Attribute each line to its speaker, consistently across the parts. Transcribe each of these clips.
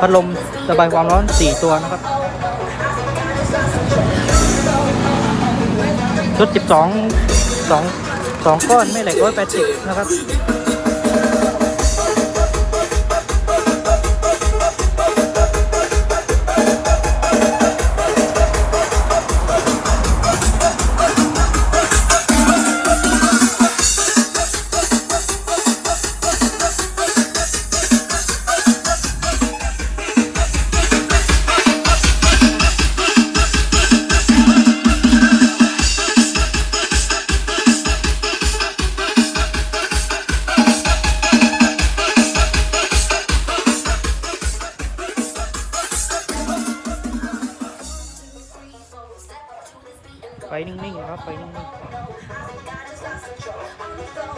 Speaker 1: พัดลมระบายความร้อน 4 ตัวนะครับชุด 12 2 2 ก้อนไม่เหล็ก180นะครับ ไปนิ่งๆนะครับไปนิ่งๆ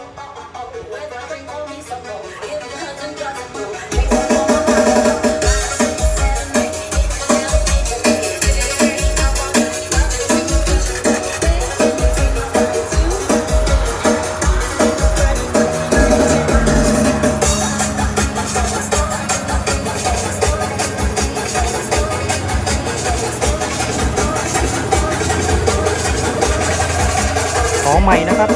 Speaker 1: ของใหม่นะครับ